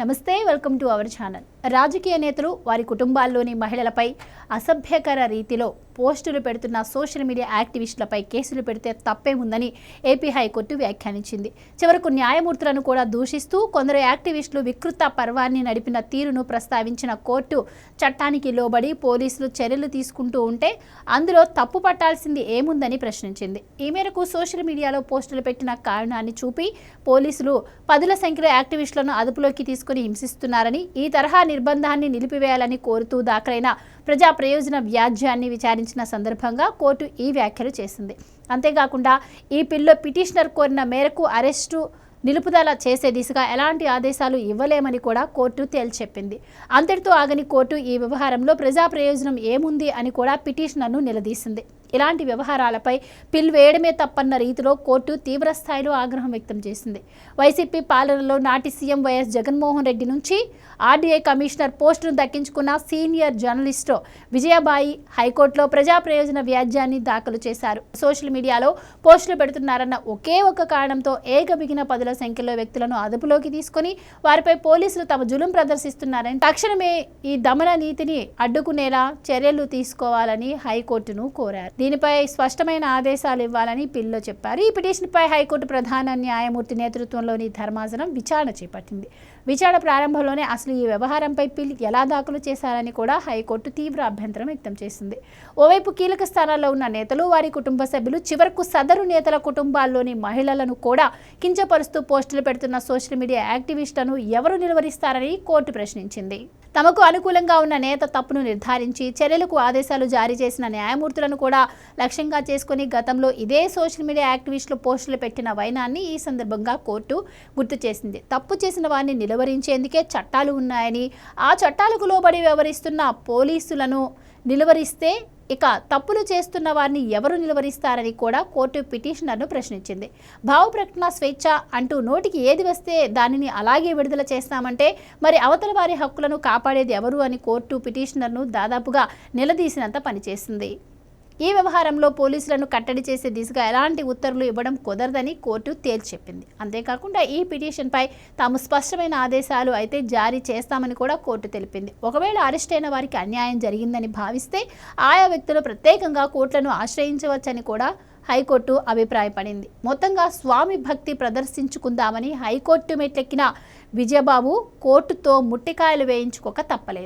నమస్తే welcome to our channel. రాజకీయ నేతలు వారి కుటుంబాల్లోని మహిళలపై అసభ్యకర రీతిలో పోస్టులు పెడుతున్న సోషల్ మీడియా యాక్టివిస్టులపై కేసులు పెడితే తప్పే ఉందని ఏపీ హైకోర్టు వ్యాఖ్యానించింది. చివరకు న్యాయమూర్తులను కూడా దూషిస్తూ కొందరు యాక్టివిస్టులు వికృత పర్వాన్ని నడిపిన తీరును ప్రస్తావించిన కోర్టు చట్టానికి లోబడి పోలీసులు చర్యలు తీసుకుంటూ ఉంటే అందులో తప్పు పట్టాల్సింది ఏముందని ప్రశ్నించింది. ఈ మేరకు సోషల్ మీడియాలో పోస్టులు పెట్టిన కారణాన్ని చూపి పోలీసులు పదుల సంఖ్యలో యాక్టివిస్టులను అదుపులోకి తీసుకుని హింసిస్తున్నారని ఈ తరహా నిర్బంధాన్ని నిలిపివేయాలని కోరుతూ దాఖలైన ప్రజా ప్రయోజన వ్యాజ్యాన్ని విచారించిన సందర్భంగా కోర్టు ఈ వ్యాఖ్యలు చేసింది. అంతేకాకుండా ఈ పిల్లో పిటిషనర్ కోరిన మేరకు అరెస్టు నిలుపుదల చేసే దిశగా ఎలాంటి ఆదేశాలు ఇవ్వలేమని కూడా కోర్టు తేల్చెప్పింది. అంతటితో ఆగని కోర్టు ఈ వ్యవహారంలో ప్రజా ప్రయోజనం ఏముంది అని కూడా పిటిషనర్ను నిలదీసింది. ఇలాంటి వ్యవహారాలపై పిల్ వేయడమే తప్పన్న రీతిలో కోర్టు తీవ్రస్థాయిలో ఆగ్రహం వ్యక్తం చేసింది. వైసీపీ పాలనలో నాటి సీఎం వైఎస్ జగన్మోహన్ రెడ్డి నుంచి ఆర్డీఐ కమిషనర్ పోస్టును దక్కించుకున్న సీనియర్ జర్నలిస్టు విజయబాయి హైకోర్టులో ప్రజా ప్రయోజన వ్యాజ్యాన్ని దాఖలు చేశారు. సోషల్ మీడియాలో పోస్టులు పెడుతున్నారన్న ఒకే ఒక కారణంతో ఏకబిగిన పదుల సంఖ్యలో వ్యక్తులను అదుపులోకి తీసుకొని వారిపై పోలీసులు తమ జులుం ప్రదర్శిస్తున్నారని తక్షణమే ఈ దమన నీతిని అడ్డుకునేలా చర్యలు తీసుకోవాలని హైకోర్టును కోరారు. దీనిపై స్పష్టమైన ఆదేశాలు ఇవ్వాలని పిల్లో చెప్పారు. ఈ పిటిషన్పై హైకోర్టు ప్రధాన న్యాయమూర్తి నేతృత్వంలోని ధర్మాసనం విచారణ చేపట్టింది. విచారణ ప్రారంభంలోనే అసలు ఈ వ్యవహారంపై పిల్ ఎలా దాఖలు చేశారని కూడా హైకోర్టు తీవ్ర అభ్యంతరం వ్యక్తం చేసింది. ఓవైపు కీలక స్థానాల్లో ఉన్న నేతలు వారి కుటుంబ సభ్యులు చివరకు సదరు నేతల కుటుంబాల్లోని మహిళలను కూడా కించపరుస్తూ పోస్టులు పెడుతున్న సోషల్ మీడియా యాక్టివిస్టులను ఎవరు నిలువరిస్తారని కోర్టు ప్రశ్నించింది. తమకు అనుకూలంగా ఉన్న నేత తప్పును నిర్ధారించి చర్యలకు ఆదేశాలు జారీ చేసిన న్యాయమూర్తులను కూడా లక్ష్యంగా చేసుకుని గతంలో ఇదే సోషల్ మీడియా యాక్టివిస్టులు పోస్టులు పెట్టిన వైనాన్ని ఈ సందర్భంగా కోర్టు గుర్తు చేసింది. తప్పు చేసిన వారిని నిలువరించేందుకే చట్టాలు ఉన్నాయని ఆ చట్టాలకు లోబడి వ్యవహరిస్తున్న పోలీసులను నిలువరిస్తే ఇక తప్పులు చేస్తున్న వారిని ఎవరు నిలువరిస్తారని కూడా కోర్టు పిటిషనర్ను ప్రశ్నించింది. భావ ప్రకటన స్వేచ్ఛ అంటూ నోటికి ఏది వస్తే దానిని అలాగే విడుదల చేస్తామంటే మరి అవతల వారి హక్కులను కాపాడేది ఎవరు అని కోర్టు పిటిషనర్ను దాదాపుగా నిలదీసినంత పనిచేసింది. ఈ వ్యవహారంలో పోలీసులను కట్టడి చేసే దిశగా ఎలాంటి ఉత్తర్వులు ఇవ్వడం కుదరదని కోర్టు తేల్చెప్పింది. అంతేకాకుండా ఈ పిటిషన్పై తాము స్పష్టమైన ఆదేశాలు అయితే జారీ చేస్తామని కూడా కోర్టు తెలిపింది. ఒకవేళ అరెస్ట్ అయిన వారికి అన్యాయం జరిగిందని భావిస్తే ఆయా వ్యక్తులు ప్రత్యేకంగా కోర్టులను ఆశ్రయించవచ్చని కూడా హైకోర్టు అభిప్రాయపడింది. మొత్తంగా స్వామి భక్తి ప్రదర్శించుకుందామని హైకోర్టు మెట్లెక్కిన విజయబాబు కోర్టుతో ముట్టికాయలు వేయించుకోక తప్పలేదు.